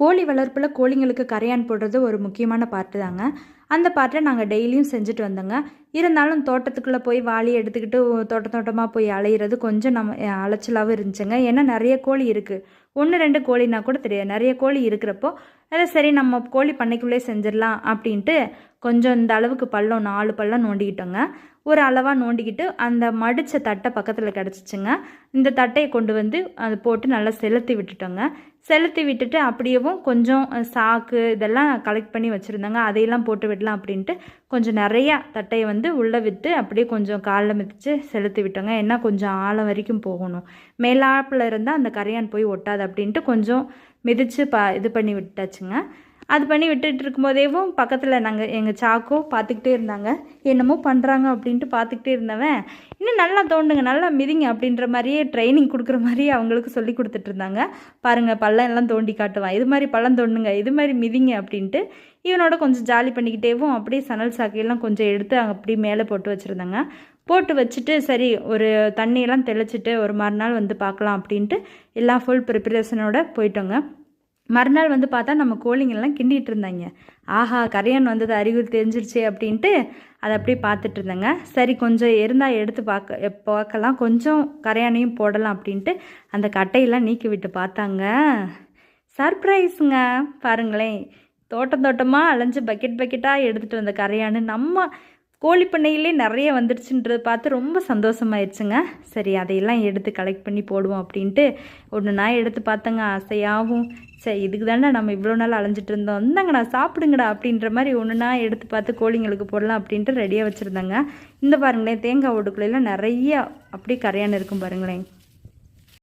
கோழி வளர்ப்பில் கோழிங்களுக்கு கரையான் போடுறது ஒரு முக்கியமான பார்ட்டு தாங்க. அந்த பார்ட்டை நாங்கள் டெய்லியும் செஞ்சுட்டு வந்தோங்க. இருந்தாலும் தோட்டத்துக்குள்ளே போய் வாளி எடுத்துக்கிட்டு தோட்ட தோட்டமாக போய் அலையிறது கொஞ்சம் நம்ம அலைச்சலாகவும் இருந்துச்சுங்க. ஏன்னா நிறைய கோழி இருக்குது ஒன்று ரெண்டு கோழினா கூட தெரியாது. நிறைய கோழி இருக்கிறப்போ அதை சரி நம்ம கோழி பண்ணைக்குள்ளே செஞ்சிடலாம் அப்படின்ட்டு கொஞ்சம் இந்த அளவுக்கு பள்ளம் நாலு பள்ளம் நோண்டிக்கிட்டோங்க. ஒரு அளவாக நோண்டிக்கிட்டு அந்த மடித்த தட்டை பக்கத்தில் கிடச்சிச்சுங்க. இந்த தட்டையை கொண்டு வந்து அதை போட்டு நல்லா செலுத்தி விட்டுட்டோங்க. செலுத்தி விட்டுட்டு அப்படியேவும் கொஞ்சம் சாக்கு இதெல்லாம் கலெக்ட் பண்ணி வச்சுருந்தாங்க. அதையெல்லாம் போட்டு விடலாம் அப்படின்ட்டு கொஞ்சம் நிறையா தட்டையை வந்து வந்து உள்ளே விட்டு அப்படியே கொஞ்சம் காலில் மிதித்து செலுத்தி விட்டோங்க. ஏன்னா கொஞ்சம் ஆழம் வரைக்கும் போகணும். மேலாப்பில் இருந்தால் அந்த கரையான் போய் ஒட்டாது அப்படின்ட்டு கொஞ்சம் மிதித்து ப இது பண்ணி விட்டாச்சுங்க. அது பண்ணி விட்டுட்டு இருக்கும்போதேவும் பக்கத்தில் நாங்கள் எங்கள் சாக்கோ பார்த்துக்கிட்டே இருந்தாங்க. என்னமோ பண்ணுறாங்க அப்படின்ட்டு பார்த்துக்கிட்டே இருந்தவன். இன்னும் நல்லா தோண்டுங்க நல்லா மிதிங்க அப்படின்ற மாதிரியே ட்ரைனிங் கொடுக்குற மாதிரியே அவங்களுக்கு சொல்லி கொடுத்துட்டு இருந்தாங்க. பாருங்கள் பள்ளம் எல்லாம் தோண்டி காட்டுவான். இது மாதிரி பள்ளம் தோண்டுங்க இது மாதிரி மிதிங்க அப்படின்ட்டு இவனோட கொஞ்சம் ஜாலி பண்ணிக்கிட்டேவும் அப்படியே சணல் சாக்கையெல்லாம் கொஞ்சம் எடுத்து அப்படியே மேலே போட்டு வச்சுருந்தாங்க. போட்டு வச்சுட்டு சரி ஒரு தண்ணியெல்லாம் தெளிச்சிட்டு ஒரு மறுநாள் வந்து பார்க்கலாம் அப்படின்ட்டு எல்லாம் ஃபுல் ப்ரிப்பரேஷனோட போயிட்டோங்க. மறுநாள் வந்து பார்த்தா நம்ம கோழிங்கெல்லாம் கிண்டிகிட்டு இருந்தாங்க. ஆஹா கரையான் வந்தது அறிகுறி தெரிஞ்சிருச்சு அப்படின்ட்டு அதை அப்படியே பார்த்துட்டு இருந்தேங்க. சரி கொஞ்சம் இருந்தால் எடுத்து பார்க்க பார்க்கலாம். கொஞ்சம் கரையானையும் போடலாம் அப்படின்ட்டு அந்த கட்டையெல்லாம் நீக்கி விட்டு பார்த்தாங்க. சர்ப்ரைஸுங்க. பாருங்களேன். தோட்டம் தோட்டமாக அலைஞ்சு பக்கெட் பக்கெட்டாக எடுத்துகிட்டு வந்த கரையானு. நம்ம கோழி பண்ணையிலே நிறைய வந்துடுச்சுன்றது பார்த்து ரொம்ப சந்தோஷமாயிருச்சுங்க. சரி அதையெல்லாம் எடுத்து கலெக்ட் பண்ணி போடுவோம் அப்படின்ட்டு ஒன்று நான் எடுத்து பார்த்தேங்க ஆசையாகவும் சரி இதுக்கு தானே நம்ம இவ்வளோ நாள் அலைஞ்சிட்டு இருந்தோம். இந்தாங்கடா சாப்பிடுங்கடா அப்படின்ற மாதிரி ஒன்றுனா எடுத்து பார்த்து கோழிங்களுக்கு போடலாம் அப்படின்ட்டு ரெடியாக வச்சுருந்தாங்க. இந்த பாருங்களேன் தேங்காய் ஓடுக்குள்ளெல்லாம் நிறைய அப்படியே கரையான் இருக்கும் பாருங்களேன்.